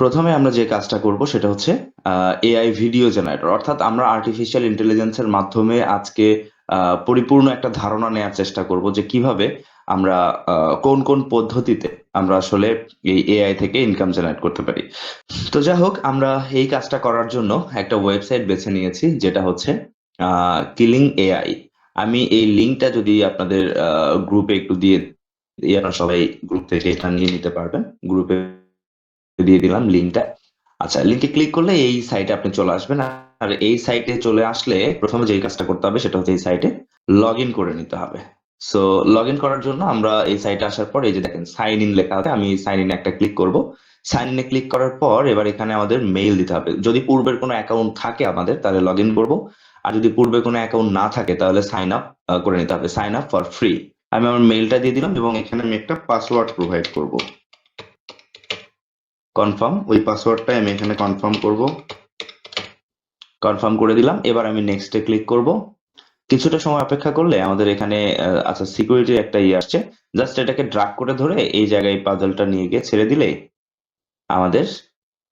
প্রথমে আমরা যে কাজটা করব সেটা হচ্ছে এআই ভিডিও জেনারেটর অর্থাৎ আমরা আর্টিফিশিয়াল ইন্টেলিজেন্সের মাধ্যমে আজকে পরিপূর্ণ একটা ধারণা নেওয়ার চেষ্টা করব যে কীভাবে আমরা কোন কোন পদ্ধতিতে আমরা আসলে এই এআই থেকে ইনকাম জেনারেট করতে পারি। তো যাই হোক, আমরা এই কাজটা করার জন্য একটা ওয়েবসাইট বেছে নিয়েছি, যেটা হচ্ছে কিলিং এআই আমি এই লিঙ্কটা যদি আপনাদের গ্রুপে একটু দিয়ে সবাই গ্রুপ থেকে এটা নিয়ে নিতে পারবেন। গ্রুপে দিয়ে দিলাম লিঙ্কটা আচ্ছা লিঙ্কে ক্লিক করলে এই সাইটে আপনি চলে আসবেন। আর এই সাইটে চলে আসলে প্রথমে যেই কাজটা করতে হবে সেটা হচ্ছে এই সাইটে লগ ইন করে নিতে হবে। সো লগ ইন করার জন্য আমরা এই সাইটে আসার পর এই যে দেখেন সাইন ইন লেখা আছে, আমি সাইন ইন একটা ক্লিক করব। সাইন ইনে ক্লিক করার পর এবার এখানে আমাদের মেইল দিতে হবে। যদি পূর্বের কোনো অ্যাকাউন্ট থাকে আমাদের, তাহলে লগ ইন করব। আর যদি পূর্বে কোনো অ্যাকাউন্ট না থাকে, তাহলে সাইন আপ করে নিতে হবে। সাইন আপ ফর ফ্রি আমি আমার মেইলটা দিয়ে দিলাম এবং এখানে আমি একটা পাসওয়ার্ড প্রোভাইড করব। কনফার্ম ওই পাসওয়ার্ডটা আমি এখানে কনফার্ম করব। কনফার্ম করে দিলাম, এবার আমি নেক্সটে ক্লিক করব। কিছুটা সময় অপেক্ষা করলে আমাদের এখানে আচ্ছা সিকিউরিটির একটা ইয়ে আসছে। জাস্ট এটাকে ড্রাগ করে ধরে এই জায়গায় পাজলটা নিয়ে গিয়ে ছেড়ে দিলে আমাদের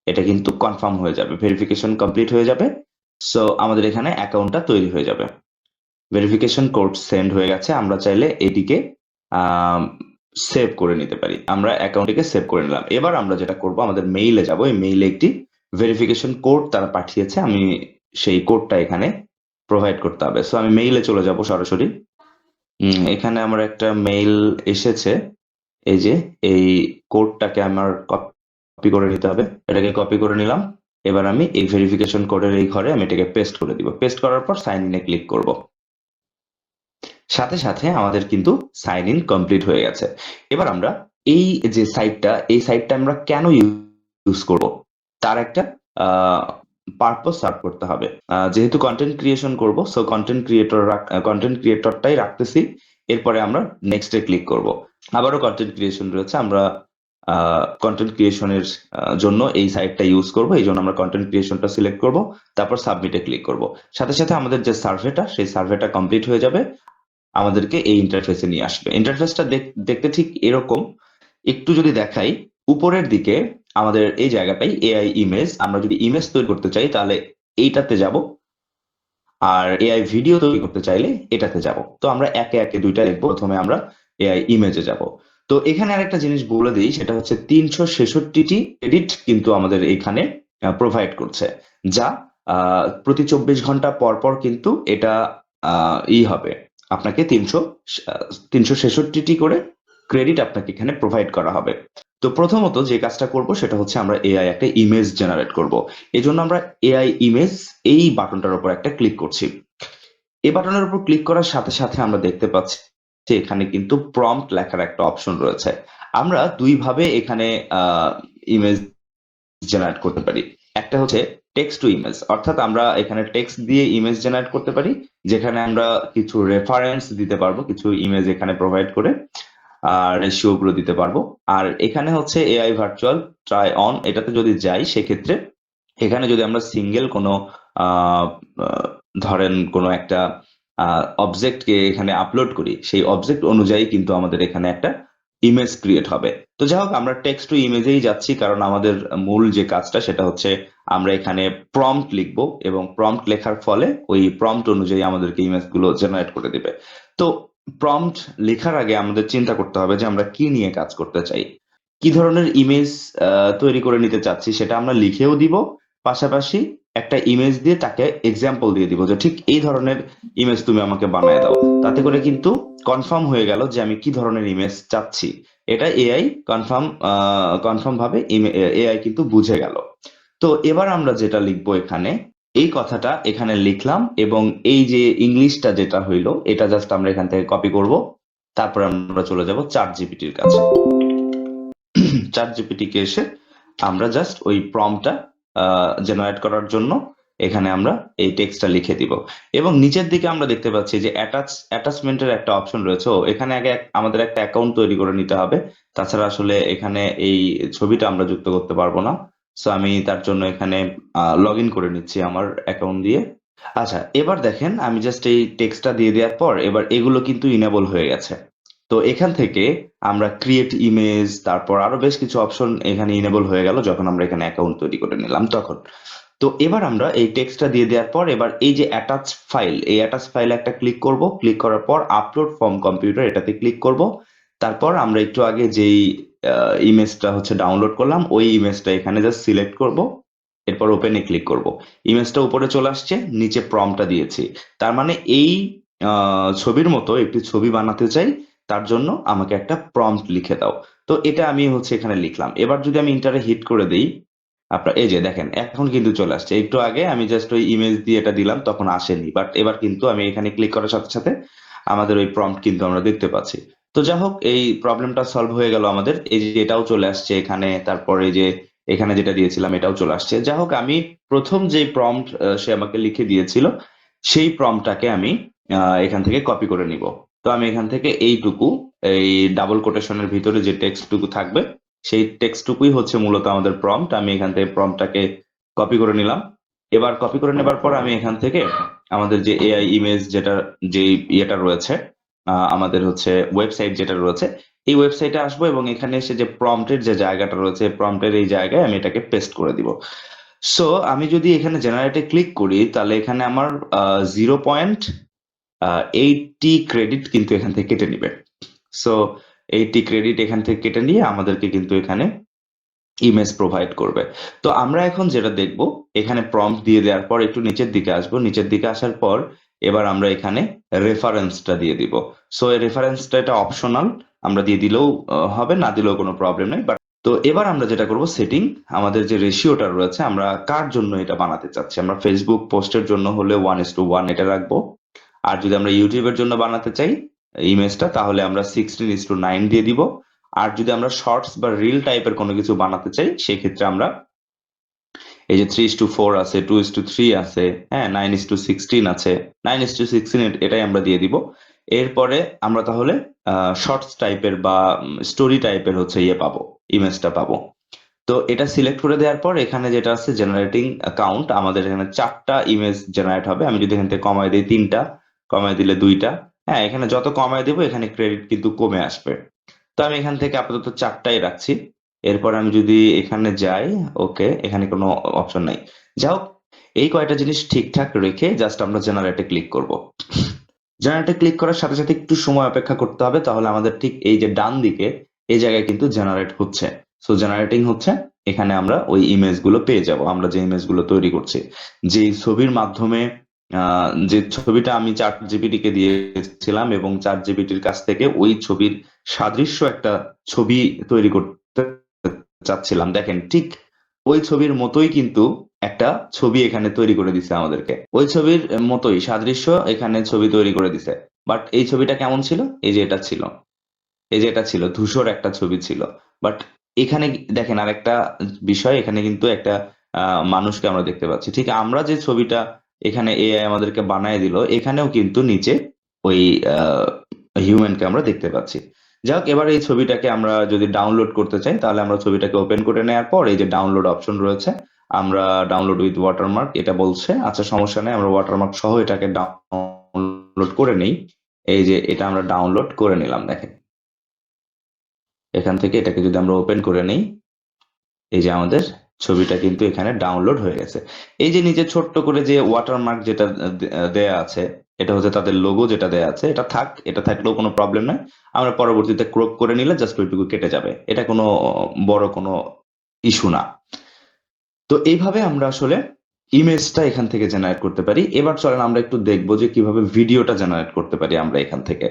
এটা কিন্তু কনফার্ম হয়ে যাবে ভেরিফিকেশন কমপ্লিট হয়ে যাবে। সো আমাদের এখানে অ্যাকাউন্টটা তৈরি হয়ে যাবে। ভেরিফিকেশন কোড সেন্ড হয়ে গেছে, আমরা চাইলে এটিকে সেভ করে নিতে পারি। আমরা অ্যাকাউন্টটিকে সেভ করে নিলাম। এবার আমরা যেটা করব, আমাদের মেইলে যাব। এই মেইলে একটি ভেরিফিকেশন কোড তারা পাঠিয়েছে। আমি সেই কোডটা এখানে প্রোভাইড করতে হবে। সো আমি মেইলে চলে যাব সরাসরি। এখানে আমার একটা মেইল এসেছে। এই যে, এই কোডটাকে আমার কপি করে নিতে হবে। এটাকে কপি করে নিলাম। এবার আমি এই ভেরিফিকেশন কোডের এই ঘরে আমি এটাকে পেস্ট করে দিব। পেস্ট করার পর সাইন ইনে ক্লিক করব। সাথে সাথে আমাদের কিন্তু সাইন ইন কমপ্লিট হয়ে গেছে। এবার আমরা এই যে সাইটটা, এই সাইটটা আমরা কেন ইউজ করব? তার একটা পারপোজ সার্ভ করতে হবে। যেহেতু কন্টেন্ট ক্রিয়েশন করব সো কন্টেন্ট ক্রিয়েটর কন্টেন্ট ক্রিয়েটরটাই রাখতেছি। এরপরে আমরা নেক্সটে ক্লিক করব। আবারও কন্টেন্ট ক্রিয়েশন রয়েছে। আমরা কন্টেন্ট ক্রিয়েশনের জন্য এই সাইটটা ইউজ করব। এই জন্য আমরা কন্টেন্ট ক্রিয়েশনটা সিলেক্ট করব। তারপর সাবমিটে ক্লিক করব। সাথে সাথে আমাদের যে সার্ভেটা সেই সার্ভেটা কমপ্লিট হয়ে যাবে। আমাদেরকে এই ইন্টারফেসে নিয়ে আসবে। ইন্টারফেসটা দেখতে ঠিক এরকম। একটু যদি দেখাই, উপরের দিকে আমাদের এই জায়গাটাই এআই ইমেজ আমরা যদি ইমেজ তৈরি করতে চাই, তাহলে এইটাতে যাব। আর এআই ভিডিও তৈরি করতে চাইলে এটাতে যাব। তো আমরা একে একে দুইটা দেখব। প্রথমে আমরা এআই ইমেজে যাব। তো এখানে আরেকটা জিনিস বলে দিই, সেটা হচ্ছে তিনশো ছেষট্টিটি এডিট কিন্তু আমাদের এখানে প্রোভাইড করছে। যা প্রতি চব্বিশ ঘণ্টা পর পর কিন্তু এটা ই হবে। আপনাকে তিনশো তিনশো ছেষট্টিটি করে ক্রেডিট আপনাকে এখানে প্রোভাইড করা হবে। তো প্রথমত যে কাজটা করব সেটা হচ্ছে আমরা এআই একটা ইমেজ জেনারেট করব। এই জন্য আমরা এআই ইমেজ এই বাটনটার উপর একটা ক্লিক করছি। এই বাটনের উপর ক্লিক করার সাথে সাথে আমরা দেখতে পাচ্ছি যে এখানে কিন্তু প্রম্পট লেখার একটা অপশন রয়েছে। আমরা দুই ভাবে এখানে ইমেজ জেনারেট করতে পারি। একটা হচ্ছে টেক্সট টু ইমেজ অর্থাৎ আমরা এখানে টেক্সট দিয়ে ইমেজ জেনারেট করতে পারি, যেখানে আমরা কিছু রেফারেন্স দিতে পারব, কিছু ইমেজ এখানে প্রোভাইড করে, আর রেশিও গুলো দিতে পারব। আর এখানে হচ্ছে এআই ভার্চুয়াল ট্রাই অন এটাতে যদি যাই সেক্ষেত্রে এখানে যদি আমরা সিঙ্গেল কোনো ধরেন কোনো একটা অবজেক্টকে এখানে আপলোড করি, সেই অবজেক্ট অনুযায়ী কিন্তু আমাদের এখানে একটা ইমেজ ক্রিয়েট হবে। তো যাই হোক আমরা টেক্সট টু ইমেজেই যাচ্ছি, কারণ আমাদের মূল যে কাজটা সেটা হচ্ছে আমরা এখানে প্রম্পট লিখব এবং প্রম্পট লেখার ফলে ওই প্রম্পট অনুযায়ী আমাদেরকে ইমেজগুলো জেনারেট করে দিবে। তো প্রম্পট লেখার আগে আমাদের চিন্তা করতে হবে যে আমরা কি নিয়ে কাজ করতে চাই। কি ধরনের ইমেজ তৈরি করে নিতে চাচ্ছি সেটা আমরা লিখেও দিব। পাশাপাশি একটা ইমেজ দিয়ে তাকে এক্সাম্পল দিয়ে দিব যে ঠিক এই ধরনের ইমেজ তুমি আমাকে বানায় দাও। তাতে করে কিন্তু কনফার্ম হয়ে গেল যে আমি কি ধরনের ইমেজ চাচ্ছি। এটা এআই কনফার্ম কনফার্ম ভাবে এআই কিন্তু বুঝে গেল। তো এবার আমরা যেটা লিখব এখানে, এই কথাটা এখানে লিখলাম এবং এই যে ইংলিশটা যেটা হইল, এটা জাস্ট আমরা এখান থেকে কপি করব। তারপর আমরা চলে যাব চার জিপিটির কাছে। চার জিপিটিকে এসে আমরা জাস্ট ওই প্রমটা জেনারেট করার জন্য এখানে আমরা এই টেক্সটটা লিখে দিব। এবং নিচের দিকে আমরা দেখতে পাচ্ছি যে অ্যাটাচ অ্যাটাচমেন্টের একটা অপশন রয়েছে। এখানে আগে আমাদের একটা অ্যাকাউন্ট তৈরি করে নিতে হবে। তাছাড়া আসলে এখানে এই ছবিটা আমরা যুক্ত করতে পারব না। সো আমি তার জন্য এখানে লগ ইন করে নিচ্ছি আমার অ্যাকাউন্ট দিয়ে। আচ্ছা এবার দেখেন, আমি জাস্ট এই টেক্সটটা দিয়ে দেওয়ার পর এবার এগুলো কিন্তু ইনেবল হয়ে গেছে। তো এখান থেকে আমরা ক্রিয়েট ইমেজ তারপর আরও বেশ কিছু অপশন এখানে ইনেবল হয়ে গেল যখন আমরা এখানে অ্যাকাউন্ট তৈরি করে নিলাম তখন। তো এবার আমরা এই টেক্সটটা দিয়ে দেওয়ার পর এবার এই যে অ্যাটাচ ফাইল এই অ্যাটাচ ফাইলে একটা ক্লিক করব। ক্লিক করার পর আপলোড ফ্রম কম্পিউটার এটাতে ক্লিক করব। তারপর আমরা একটু আগে যেই ইমেজটা হচ্ছে ডাউনলোড করলাম, ওই ইমেজটা এখানে জাস্ট সিলেক্ট করব। এরপর ওপেনে ক্লিক করব। ইমেজটা উপরে চলে আসছে, নিচে প্রমটা দিয়েছি। তার মানে এই ছবির মতো একটি ছবি বানাতে চাই, তার জন্য আমাকে একটা প্রম্পট লিখে দাও। তো এটা আমি হচ্ছে এখানে লিখলাম। এবার যদি আমি ইন্টারে হিট করে দিই আপনার, এই যে দেখেন, এখন কিন্তু চলে আসছে। একটু আগে আমি জাস্ট ওই ইমেজ দিয়ে এটা দিলাম, তখন আসেনি। বাট এবার কিন্তু আমি এখানে ক্লিক করার সাথে সাথে আমাদের ওই প্রম্পট কিন্তু আমরা দেখতে পাচ্ছি। তো যাই হোক, এই প্রবলেমটা সলভ হয়ে গেল আমাদের। এই যে এটাও চলে আসছে এখানে, তারপরে যে এখানে যেটা দিয়েছিলাম, এটাও চলে আসছে। যাই হোক, আমি প্রথম যে প্রম্পট সে আমাকে লিখে দিয়েছিল, সেই প্রম্পটটাকে আমি এখান থেকে কপি করে নিব। তো আমি এখান থেকে এইটুকু, এই ডাবল কোটেশনের ভিতরে যে টেক্সটটুকু থাকবে সেই টেক্সটটুকুই হচ্ছে মূলত আমাদের প্রম্পট আমি এখান থেকে প্রম্পটটাকে কপি করে নিলাম। এবার কপি করে নেবার পর আমি এখান থেকে আমাদের যে এআই ইমেজ যেটা, যে ইয়েটা রয়েছে আমাদের হচ্ছে ওয়েবসাইট যেটা রয়েছে, এই ওয়েবসাইটে আসব এবং এখানে এসে যে প্রম্পটের যে জায়গাটা রয়েছে প্রম্পটের এই জায়গায় আমি এটাকে পেস্ট করে দিব। সো আমি যদি এখানে জেনারেটে ক্লিক করি, তাহলে এখানে আমার জিরো পয়েন্ট এইটটি ক্রেডিট কিন্তু এখান থেকে কেটে নিবে। সো এইটটি ক্রেডিট এখান থেকে কেটে নিয়ে আমাদেরকে কিন্তু এখানে ইমেজ প্রোভাইড করবে। তো আমরা এখন যেটা দেখব, এখানে প্রম্পট দিয়ে দেওয়ার পর একটু নিচের দিকে আসব। নিচের দিকে আসার পর এবার আমরা এখানে রেফারেন্সটা দিয়ে দিব। সো এই রেফারেন্সটা এটা অপশনাল আমরা দিয়ে দিলেও হবে, না দিলেও কোনো প্রবলেম নেই। বাট তো এবার আমরা যেটা করব সেটিং আমাদের যে রেশিওটা রয়েছে, আমরা কার জন্য এটা বানাতে চাচ্ছি? আমরা ফেসবুক পোস্টের জন্য হলে ওয়ান ইস টু ওয়ান এটা রাখব। আর যদি আমরা ইউটিউবের জন্য বানাতে চাই ইমেজটা তাহলে আমরা সিক্সটিন ইস টু নাইন দিয়ে দিব। আর যদি আমরা শর্টস বা রিল টাইপের কোনো কিছু বানাতে চাই, সেক্ষেত্রে আমরা এই যে থ্রি ইস টু ফোর আছে টু ইস টু থ্রি আছে হ্যাঁ নাইন ইস টু সিক্সটিন আছে নাইন ইস টু সিক্সটিন এটাই আমরা দিয়ে দিব। এরপরে আমরা তাহলে শর্টস টাইপের বা স্টোরি টাইপের হচ্ছে ইয়ে পাবো ইমেজটা পাবো। তো এটা সিলেক্ট করে দেওয়ার পর এখানে যেটা আছে জেনারেটিং অ্যাকাউন্ট আমাদের এখানে চারটা ইমেজ জেনারেট হবে। আমি যদি এখান থেকে কমায় দিই তিনটা, কমায় দিলে দুইটা হ্যাঁ এখানে যত কমায় দেবো, এখানে ক্রেডিট কিন্তু কমে আসবে। তো আমি এখান থেকে আপাতত চারটাই রাখছি। এরপর আমি যদি এখানে যাই, ওকে, এখানে কোনো অপশন নাই। যাই হোক, এই কয়টা জিনিস ঠিকঠাক রেখে জাস্ট আমরা জেনারেটে ক্লিক করব। জেনারেটে ক্লিক করার সাথে সাথে একটু সময় অপেক্ষা করতে হবে, তাহলে আমাদের ঠিক এই যে ডান দিকে এই জায়গায় কিন্তু জেনারেট হচ্ছে। সো জেনারেটিং হচ্ছে, এখানে আমরা ওই ইমেজগুলো পেয়ে যাব। আমরা যে ইমেজগুলো তৈরি করছি যে ছবির মাধ্যমে যে ছবিটা আমি চার জিবিটি কে দিয়েছিলাম এবং চার জিবিটির কাছ থেকে ওই ছবির সাদৃশ্য একটা ছবি তৈরি করতে চাচ্ছিলাম। দেখেন, ঠিক ওই ছবির মতোই কিন্তু একটা ছবি এখানে তৈরি করে দিছে আমাদেরকে। ওই ছবির মতোই সাদৃশ্য এখানে ছবি তৈরি করে দিছে। বাট এই ছবিটা কেমন ছিল? এই যে এটা ছিল। এই যে এটা ছিল, ধূসর একটা ছবি ছিল। বাট এখানে দেখেন আরেকটা বিষয়, এখানে কিন্তু একটা মানুষকে আমরা দেখতে পাচ্ছি। ঠিক আমরা যে ছবিটা এখানে এআই আমাদেরকে বানায় দিল। এখানেও কিন্তু নিচে ওই হিউম্যানকে আমরা দেখতে পাচ্ছি। যাই হোক এবার এই ছবিটাকে আমরা যদি ডাউনলোড করতে চাই, তাহলে আমরা ছবিটাকে ওপেন করে নেওয়ার পর এই যে ডাউনলোড অপশন রয়েছে, আমরা ডাউনলোড উইথ ওয়াটারমার্ক এটা বলছে। আচ্ছা সমস্যা নেই, আমরা ওয়াটারমার্ক সহ এটাকে ডাউনলোড করে নেই। এই যে এটা আমরা ডাউনলোড করে নিলাম, দেখেন। এখান থেকে এটাকে যদি আমরা ওপেন করে নেই, এই যে আমাদের ছবিটা কিন্তু এখানে ডাউনলোড হয়ে গেছে। এই যে নিচে ছোট্ট করে যে ওয়াটারমার্ক যেটা দেয়া আছে, এটা হচ্ছে তাদের লোগো যেটা দেয়া আছে, এটা থাক, এটা থাকলেও কোনো প্রবলেম নাই। আমরা পরবর্তীতে ক্রপ করে নিলে জাস্ট ওইটুকু কেটে যাবে। এটা কোনো বড় কোনো ইস্যু না। তো এইভাবে আমরা আসলে ইমেজটা এখান থেকে জেনারেট করতে পারি। এবার চলেন আমরা একটু দেখব যে কীভাবে ভিডিওটা জেনারেট করতে পারি আমরা এখান থেকে।